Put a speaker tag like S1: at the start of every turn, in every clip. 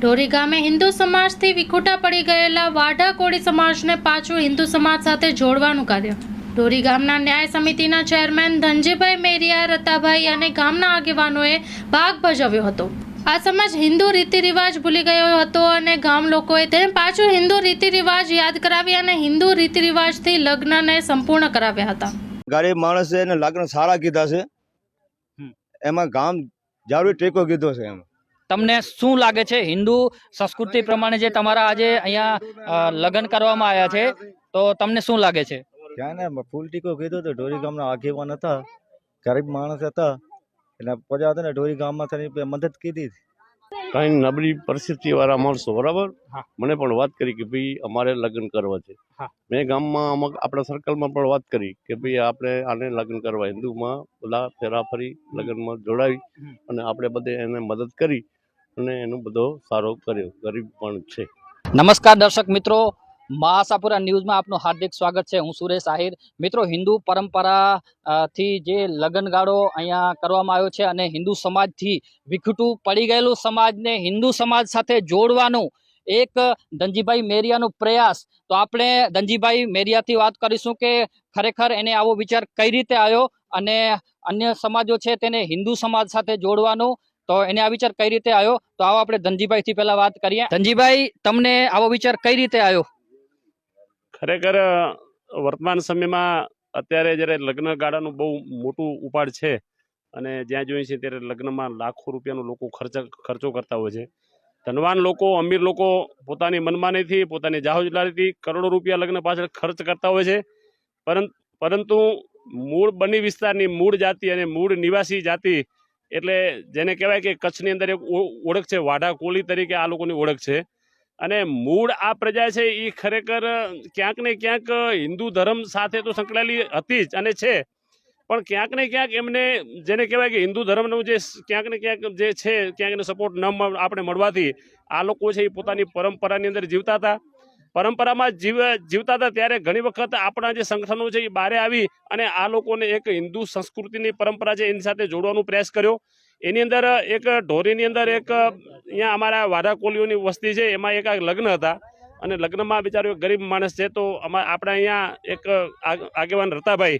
S1: ઢોરી ગામે હિન્દુ સમાજથી વિખૂટા પડી ગયેલા વાઢા કોળી સમાજને પાછું હિન્દુ સમાજ સાથે જોડવાનું કાર્ય. ઢોરી ગામના ન્યાય સમિતિના ચેરમેન ધનજીભાઈ મેરિયા રતાભાઈ અને ગામના આગેવાનોએ ભાગ ભજવ્યો હતો. આ સમાજ હિન્દુ રીતિ રિવાજ ભૂલી ગયો હતો અને ગામ લોકોએ તેને પાછું હિન્દુ રીતિ રિવાજ યાદ કરાવી અને હિન્દુ રીતિ રિવાજથી લગ્નને સંપૂર્ણ કરાવ્યા હતા.
S2: ગરીબ માણસે એને લગ્ન સારા કીધા છે. એમાં ગામ જાવડી ટેકો કીધો છે એમ.
S3: તમને શું લાગે છે? હિન્દુ સંસ્કૃતિ પ્રમાણે જે તમારા આજે અહીંયા લગ્ન કરવામાં આવ્યા છે તો તમને શું લાગે છે?
S2: ક્યાં ને ફૂલ ટીકો કીધો તો ઢોરી ગામના આગેવાન હતા ગરીબ માણસ હતા એટલે પ્રજા હતા ને ઢોરી ગામમાં થઈને મદદ કીધી.
S4: કઈ નબળી પરિસ્થિતિ વાળા માણસો બરાબર? મને પણ વાત કરી કે ભાઈ અમારે લગ્ન કરવા છે. મેં ગામમાં અમુક આપણા સર્કલમાં પણ વાત કરી કે ભાઈ આપણે આને લગ્ન કરવા હિન્દુમાં બધા ફેરાફરી લગ્નમાં જોડાવી અને આપણે બધે એને મદદ કરી. અને એનો બધો સારો કર્યો. ગરીબ પણ છે.
S3: નમસ્કાર દર્શક મિત્રો. મહાસાપુરા ન્યૂઝમાં આપનું હાર્દિક સ્વાગત છે. હું સુરેશ આહિર. મિત્રો, હિન્દુ પરંપરા થી જે લગ્નગાળો અહીંયા કરવામાં આવ્યો છે અને હિન્દુ સમાજથી વિખૂટું પડી ગયેલું સમાજને હિન્દુ સમાજ સાથે જોડવાનું એક ધનજીભાઈ મેરિયાનો પ્રયાસ. તો આપણે ધનજીભાઈ મેરિયાથી વાત કરીશું કે ખરેખર એને આવો વિચાર કઈ રીતે આવ્યો અને અન્ય સમાજો છે તેને હિન્દુ સમાજ સાથે જોડવાનું તો એને આ વિચાર કઈ રીતે આવ્યો? તો આવો આપણે ધનજીભાઈ થી પહેલા વાત કરીએ. ધનજીભાઈ, તમને આવો વિચાર કઈ રીતે આવ્યો?
S5: ખરેખર વર્તમાન સમયમાં અત્યારે જ્યારે લગ્ન ગાળાનું બહુ મોટું ઉપાડ છે અને જ્યાં જોઈએ છે ત્યારે લગ્નમાં લાખો રૂપિયાનો લોકો ખર્ચ, ખર્ચો કરતા હોય છે. ધનવાન લોકો, અમીર લોકો પોતાની મનમાનીથી, પોતાની જાહોજલારીથી કરોડો રૂપિયા લગ્ન પાછળ ખર્ચ કરતા હોય છે. પરં- પરંતુ મૂળ બની વિસ્તારની મૂળ જાતિ અને મૂળ નિવાસી જાતિ એટલે જેને કહેવાય કે કચ્છની અંદર એક ઓળખ છે, વાઢા કોલી તરીકે આ લોકોની ઓળખ છે. અને મૂળ આ પ્રજા છે એ ખરેખર ક્યાંક ને ક્યાંક હિન્દુ ધર્મ સાથે તો સંકળાયેલી હતી જ અને છે. પણ ક્યાંક ને ક્યાંક એમને જેને કહેવાય કે હિન્દુ ધર્મનું જે ક્યાંક ને ક્યાંક જે છે, ક્યાંક સપોર્ટ ન આપણે મળવાથી આ લોકો છે એ પોતાની પરંપરાની અંદર જીવતા હતા. પરંપરામાં જીવ જીવતા હતા ત્યારે ઘણી વખત આપણા જે સંગઠનો છે એ બારે આવી અને આ લોકોને એક હિન્દુ સંસ્કૃતિની પરંપરા છે એની સાથે જોડવાનો પ્રયાસ કર્યો. એની અંદર એક ઢોરીની અંદર એક, અહીંયા અમારા વાડા કોલીઓની વસ્તી છે, એમાં એક લગ્ન હતા. અને લગ્નમાં બિચારો ગરીબ માણસ છે, તો આપણે અહીંયા એક આગ- આગેવાન રતાભાઈ,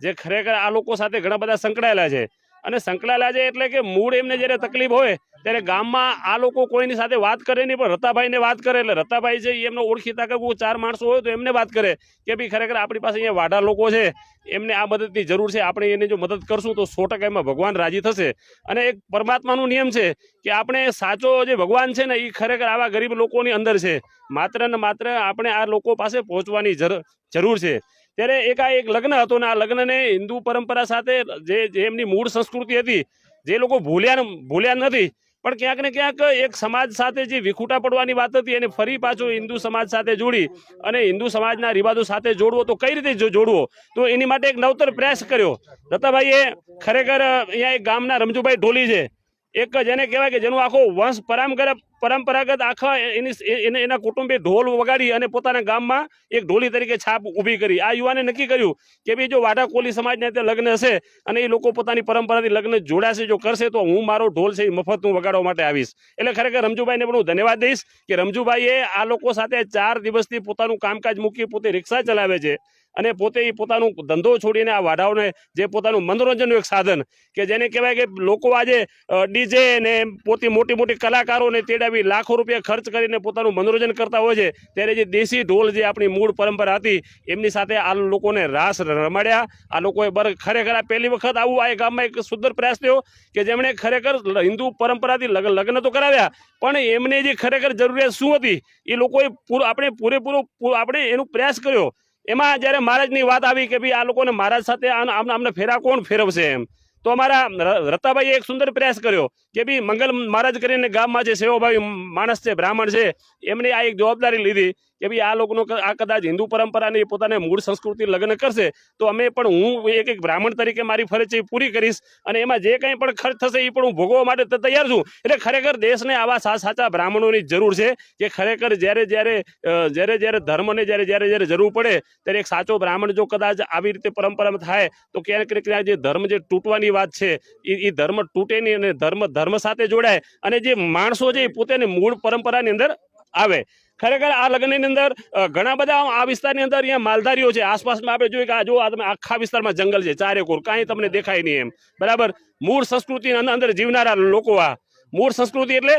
S5: જે ખરેખર આ લોકો સાથે ઘણા બધા સંકળાયેલા છે. અને સંકળાયેલા છે એટલે કે મૂળ એમને જ્યારે તકલીફ હોય, ત્યારે ગામમાં આ લોકો કોઈની સાથે વાત કરે નહીં, પણ રતાભાઈને વાત કરે. એટલે રતાભાઈ છે એમનો ઓળખીતા કે ચાર માણસો હોય તો એમને વાત કરે કે ભાઈ ખરેખર આપણી પાસે અહીંયા વાડા લોકો છે, એમને આ મદદની જરૂર છે, આપણે એને જો મદદ કરશું તો સો ટકા એમાં ભગવાન રાજી થશે. અને એક પરમાત્માનો નિયમ છે કે આપણે સાચો જે ભગવાન છે ને, એ ખરેખર આવા ગરીબ લોકોની અંદર છે. માત્ર ને માત્ર આપણે આ લોકો પાસે પહોંચવાની જર- જરૂર છે. ત્યારે એક એક લગ્ન હતો ને આ લગ્નને હિન્દુ પરંપરા સાથે જે એમની મૂળ સંસ્કૃતિ હતી, જે લોકો ભૂલ્યા ભૂલ્યા નથી, પણ ક્યાંક ને ક્યાંક એક સમાજ સાથે જે વિખૂટા પડવાની વાત હતી, એને ફરી પાછો હિન્દુ સમાજ સાથે જોડી અને હિન્દુ સમાજના રિવાજો સાથે જોડવો, તો કઈ રીતે જોડવો? તો એની માટે એક નવતર પ્રયાસ કર્યો. દત્તાભાઈએ ખરેખર અહીંયા એક ગામના રમજુભાઈ ઢોલી છે એક જ એને કહેવાય કે જેનું આખો વંશ પરંપરા પરંપરાગત આખા એની એને કુટુંબે ઢોલ વગાડી અને પોતાના ગામમાં એક ઢોલી તરીકે છાપ ઊભી કરી. આ યુવાને નક્કી કર્યું કે ભાઈ જો વાડા કોલી સમાજને ત્યાં લગ્ન હશે અને એ લોકો પોતાની પરંપરાથી લગ્ન જોડાશે, જો કરશે, તો હું મારો ઢોલ છે એ મફત હું વગાડવા માટે આવીશ. એટલે ખરેખર રમજુભાઈને પણ હું ધન્યવાદ દઈશ કે રમજુભાઈએ આ લોકો સાથે ચાર દિવસથી પોતાનું કામકાજ મૂકી પોતે રિક્ષા ચલાવે છે. અને પોતે પોતાનું ધંધો છોડીને આ વાડાઓને જે પોતાનું મનોરંજનનું એક સાધન કે જેને કહેવાય કે લોકો આજે ડીજે ને પોતી મોટી મોટી કલાકારોને તેડાવી લાખો રૂપિયા ખર્ચ કરીને પોતાનું મનોરંજન કરતા હોય છે, ત્યારે જે દેશી ઢોલ જે આપણી મૂળ પરંપરા હતી, એમની સાથે આ લોકોને રાસ રમાડ્યા. આ લોકોએ બર, ખરેખર આ પહેલી વખત આવું આ ગામમાં એક સુંદર પ્રયાસ થયો કે જેમણે ખરેખર હિન્દુ પરંપરાથી લગ્ન તો કરાવ્યા, પણ એમને જે ખરેખર જરૂરિયાત શું હતી? એ લોકોએ પૂરો, આપણે પૂરેપૂરો આપણે એનો પ્રયાસ કર્યો. એમાં જ્યારે મહારાજની વાત આવી કે ભાઈ આ લોકોને મહારાજ સાથે આમ- આમ- આમને ફેરા કોણ ફેરવશે એમ? તો અમારા રતાભાઈએ એક સુંદર પ્રયાસ કર્યો કે ભાઈ મંગલ મહારાજ કરીને ગામમાં જે સેવાભાવી માણસ છે, બ્રાહ્મણ છે એમની આ એક જવાબદારી લીધી કે ભાઈ આ લોકોનો આ કદાચ હિન્દુ પરંપરાની પોતાને મૂળ સંસ્કૃતિ લગ્ન કરશે, તો અમે પણ હું એક એક બ્રાહ્મણ તરીકે મારી ફરજ એ પૂરી કરીશ અને એમાં જે કંઈ પણ ખર્ચ થશે એ પણ હું ભોગવવા માટે તૈયાર છું. એટલે ખરેખર દેશને આવા સા, સાચા બ્રાહ્મણોની જરૂર છે કે ખરેખર જ્યારે જ્યારે જ્યારે જ્યારે ધર્મને જ્યારે જ્યારે જ્યારે જરૂર પડે ત્યારે એક સાચો બ્રાહ્મણ જો કદાચ આવી રીતે પરંપરામાં થાય, તો ક્યાંક ને ક્યાંક જે ધર્મ જે તૂટવાની વાત છે એ ધર્મ તૂટે નહીં અને ધર્મ ધર્મ સાથે જોડાય અને જે માણસો છે એ પોતાની મૂળ પરંપરાની અંદર આવે. ખરેખર આ લગ્નની અંદર ઘણા બધા આ વિસ્તારની અંદર અહીંયા માલધારીઓ છે. આસપાસમાં આપણે જોઈએ કે આ જો આ તમે આખા વિસ્તારમાં જંગલ છે, ચારે કોર, કાંઈ તમને દેખાય નહીં એમ. બરાબર? મૂળ સંસ્કૃતિની અંદર જીવનારા લોકો આ. મૂળ સંસ્કૃતિ એટલે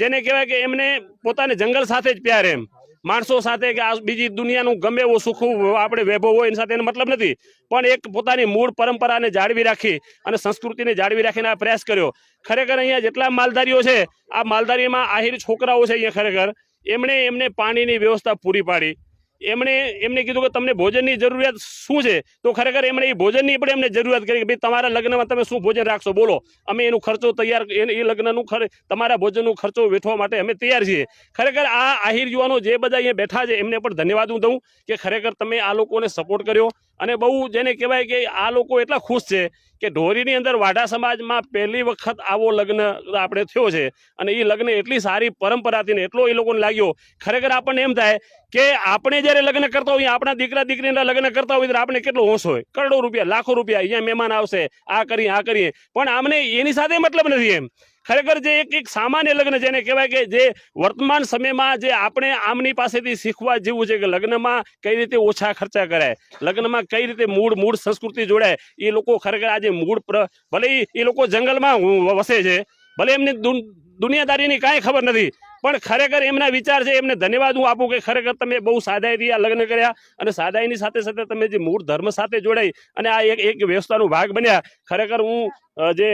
S5: જેને કહેવાય કે એમને પોતાને જંગલ સાથે જ પ્યાર એમ. માણસો સાથે કે આ બીજી દુનિયાનું ગમે એવું સુખ આપણે વૈભવ હોય એની સાથે એનો મતલબ નથી. પણ એક પોતાની મૂળ પરંપરાને જાળવી રાખી અને સંસ્કૃતિને જાળવી રાખીને આ પ્રયાસ કર્યો. ખરેખર અહીંયા જેટલા માલધારીઓ છે, આ માલધારીમાં આહિર છોકરાઓ છે અહીંયા ખરેખર. એમણે એમને પાણીની વ્યવસ્થા પૂરી પાડી. એમણે એમને કીધું કે તમને ભોજનની જરૂરિયાત શું છે? તો ખરેખર એમણે એ ભોજનની પણ એમને જરૂરિયાત કરી કે ભાઈ તમારા લગ્નમાં તમે શું ભોજન રાખશો? બોલો. અમે એનું ખર્ચો તૈયાર એ લગ્નનું ખર તમારા ભોજનનો ખર્ચો વેઠવા માટે અમે તૈયાર છીએ. ખરેખર આ આહિર યુવાનો જે બધા અહીંયા બેઠા છે એમને પણ ધન્યવાદ હું દઉં કે ખરેખર તમે આ લોકોને સપોર્ટ કર્યો. અને બહુ જેને કહેવાય કે આ લોકો એટલા ખુશ છે કે ઢોરીની અંદર વાઢા સમાજમાં પહેલી વખત આવો લગ્ન આપણે થયો છે. અને એ લગ્ન એટલી સારી પરંપરા હતી ને એટલો એ લોકોને લાગ્યો. ખરેખર આપણને એમ થાય કે આપણે જ્યારે લગ્ન કરતા હોઈએ, આપણા દીકરા દીકરીના લગ્ન કરતા હોઈએ ત્યારે આપણે કેટલો હોશ હોય. કરોડો રૂપિયા, લાખો રૂપિયા અહીંયા મહેમાન આવશે. આ કરીએ આ કરીએ. પણ આમને એની સાથે મતલબ નથી એમ. ખરેખર જે એક એક સામાન્ય લગ્ન જેને કહેવાય કે જે વર્તમાન સમયમાં જે આપણે આમની પાસેથી શીખવા જેવું છે કે લગ્નમાં કઈ રીતે ઓછા ખર્ચા કરાય, લગ્નમાં કઈ રીતે મૂળ મૂળ સંસ્કૃતિ જોડાય, એ લોકો ખરેખર આજે મૂળ ભલે એ લોકો જંગલમાં વસે છે, ભલે એમની દુન- દુનિયાદારીની કાંઈ ખબર નથી પણ ખરેખર એમના વિચાર છે, એમને ધન્યવાદ હું આપું કે ખરેખર તમે બહુ સાદાઈથી આ લગ્ન કર્યા અને સાદાઈની સાથે સાથે તમે જે મૂળ ધર્મ સાથે જોડાઈ અને આ એક એક વ્યવસ્થાનો ભાગ બન્યા. ખરેખર હું જે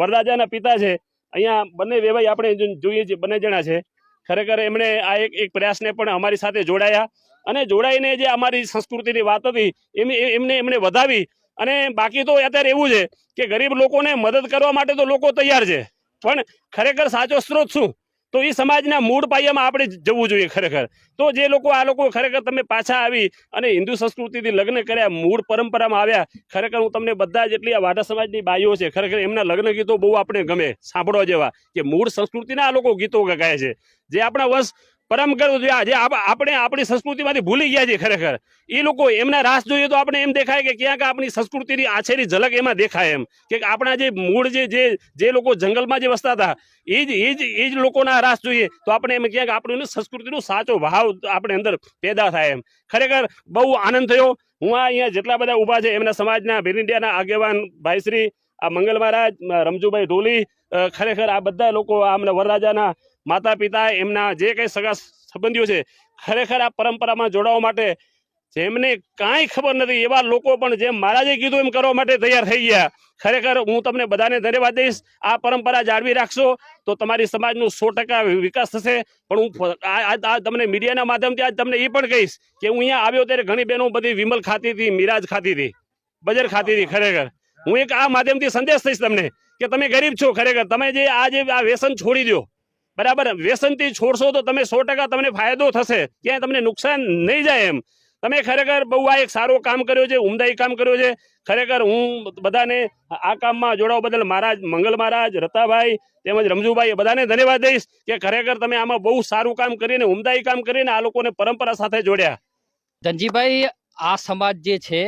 S5: વરરાજાના પિતા છે, અહીંયા બંને વેવાઈ આપણે જોઈએ છીએ, બંને જણા છે. ખરેખર એમણે આ એક એક પ્રયાસને પણ અમારી સાથે જોડાયા અને જોડાઈને જે અમારી સંસ્કૃતિની વાત હતી, એમ એમને એમણે વધાવી અને બાકી તો અત્યારે એવું છે કે ગરીબ લોકોને મદદ કરવા માટે તો લોકો તૈયાર છે. પણ ખરેખર સાચો સ્ત્રોત શું? તો એ સમાજના મૂળ પાયામાં આપણે જવું જોઈએ ખરેખર. તો જે લોકો, આ લોકો ખરેખર તમે પાછા આવી અને હિન્દુ સંસ્કૃતિથી લગ્ન કર્યા, મૂળ પરંપરામાં આવ્યા, ખરેખર હું તમને બધા જેટલી આ વાઢા સમાજની બાઈઓ છે, ખરેખર એમના લગ્ન ગીતો બહુ આપણે ગમે, સાંભળવા જેવા, કે મૂળ સંસ્કૃતિના આ લોકો ગીતો ગાય છે. જે આપણા વંશ પરંપરા જે આ- જે આપ- આપણે આપણી સંસ્કૃતિમાંથી ભૂલી ગયા છીએ ખરેખર. એ લોકો એમના રાસ જોઈએ તો આપણે એમ દેખાય કે ક્યાંક આપણી સંસ્કૃતિની આછેરી ઝલક એમાં દેખાય એમ. કે આપણા જે મૂળ જે જે જે લોકો જંગલમાં જે વસતા હતા, એ જ એ જ એ જ લોકોના રાસ જોઈએ તો આપણે એમ ક્યાંક આપણું સંસ્કૃતિનો સાચો ભાવ આપણે અંદર પેદા થાય એમ. ખરેખર બહુ આનંદ થયો. હું અહીંયા જેટલા બધા ઊભા છે, એમના સમાજના ભીર ઇન્ડિયાના આગેવાન ભાઈશ્રી, આ મંગલ મહારાજ રમજુભાઈ ઢોલી ખરેખર આ બધા લોકો, આ અમને વરરાજાના માતા પિતા એમના જે કંઈ સગા સંબંધીઓ છે, ખરેખર આ પરંપરામાં જોડાવા માટે જેમને કાંઈ ખબર નથી, એવા લોકો પણ જેમ મહારાજે કીધું એમ કરવા માટે તૈયાર થઈ ગયા. ખરેખર હું તમને બધાને ધન્યવાદ દઈશ. આ પરંપરા જાળવી રાખશો તો તમારી સમાજનું સો ટકા વિકાસ થશે. પણ હું આ તમને મીડિયાના માધ્યમથી આજ તમને એ પણ કહીશ કે હું અહીંયા આવ્યો ત્યારે ઘણી બહેનો બધી વિમલ ખાતી હતી, મિરાજ ખાતી હતી, બજર ખાતી હતી ખરેખર. હું એક આ માધ્યમથી સંદેશ થઈશ તમને કે તમે ગરીબ છો ખરેખર. તમે જે આ જે આ વ્યસન છોડી દો બરાબર? વ્યસનથી છોડશો તો તમે સો ટકા તમને ફાયદો થશે. ક્યાંય તમને નુકસાન નહીં જાય એમ. તમે ખરેખર બહુ આ એક સારો કામ કર્યો છે, ઉમદાઈ કામ કર્યો છે. ખરેખર હું બધાને આ કામમાં જોડાવા બદલ મહારાજ મંગલ મહારાજ, રતાભાઈ તેમજ રમજુભાઈ બધાને ધન્યવાદ દઈશ કે ખરેખર તમે આમાં બહુ સારું કામ કરીને, ઉમદાઈ કામ કરીને આ લોકોને પરંપરા સાથે જોડ્યા.
S3: ધનજીભાઈ, આ સમાજ જે છે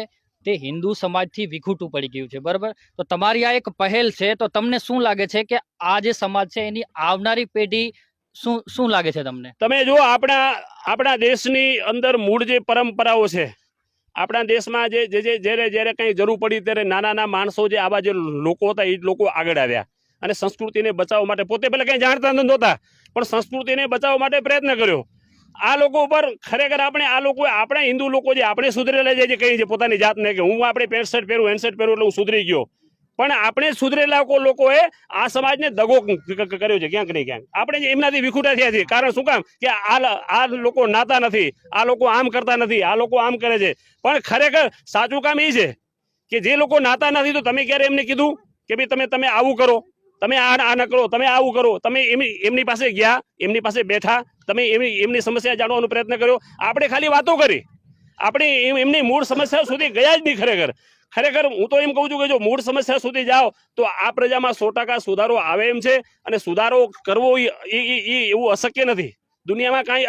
S3: તે હિન્દુ સમાજથી વિખૂટું પડી ગયું છે, બરાબર? તો તમારી આ એક પહેલ છે, તો તમને શું લાગે છે કે આ જે સમાજ છે, એની આવનારી પેઢી શું શું લાગે છે તમને?
S5: તમે જો આપણા આપણા દેશની અંદર મૂળ જે પરંપરાઓ છે, આપણા દેશમાં જે જે જ્યારે જ્યારે કંઈ જરૂર પડી ત્યારે નાના નાના માણસો જે આવા જે લોકો હતા, એ લોકો આગળ આવ્યા. અને સંસ્કૃતિને બચાવવા માટે પોતે પહેલાં કંઈ જાણતા નહોતા, પણ સંસ્કૃતિને બચાવવા માટે પ્રયત્ન કર્યો. આ લોકો ઉપર ખરેખર આપણે, આ લોકો, આપણા હિન્દુ લોકો જે આપણે સુધરેલા જે કહીએ છીએ પોતાની જાતને કે હું આપણે પેન્ટ શર્ટ પહેરું એન શર્ટ પહેરું એટલે હું સુધરી ગયો. પણ આપણે સુધરેલા લોકોએ આ સમાજને દગો કર્યો છે, ક્યાંક ને ક્યાંક. આપણે એમનાથી વિખૂટા થયા છીએ. કારણ શું કામ? કે આ આ લોકો નાતા નથી. આ લોકો આમ કરતા નથી. આ લોકો આમ કરે છે. પણ ખરેખર સાચું કામ એ છે કે જે લોકો નાતા નથી, તો તમે ક્યારે એમને કીધું કે ભાઈ તમે તમે આવું કરો? તમે આ આ કરો. તમે આવું કરો. તમે એમની એમની પાસે ગયા, એમની પાસે બેઠા તમે એમની એમની સમસ્યા જાણવાનો પ્રયત્ન કર્યો? આપણે ખાલી વાતો કરી. આપણે એમ- એમની મૂળ સમસ્યા સુધી ગયા જ નહીં ખરેખર. ખરેખર હું તો એમ કહું છું કે જો મૂળ સમસ્યા સુધી જાઓ, તો આ પ્રજામાં સો સુધારો આવે એમ છે અને સુધારો કરવો એ એવું અશક્ય નથી. દુનિયામાં કાંઈ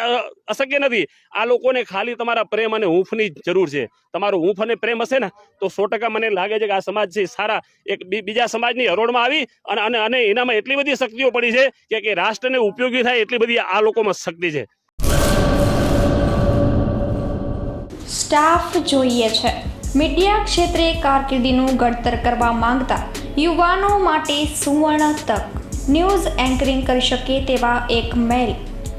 S5: અશક્ય નથી. આ લોકોને ખાલી તમારા પ્રેમ અને હૂંફની જરૂર છે. તમારો હૂંફ અને પ્રેમ હશે ને, તો સો ટકા મને લાગે છે કે આ સમાજ છે સારા, એક બીજા સમાજની હરોળમાં આવી અને અને એનામાં એટલી બધી શક્તિઓ પડી છે કે રાષ્ટ્રને ઉપયોગી થાય એટલી બધી આ લોકોમાં શક્તિ છે.
S6: સ્ટાફ જોઈએ છે. મીડિયા ક્ષેત્રે કારકિર્દીનું ઘડતર કરવા માંગતા યુવાનો માટે સુવર્ણ તક. ન્યૂઝ એન્કરિંગ કરી શકે તેવા એક મેલ.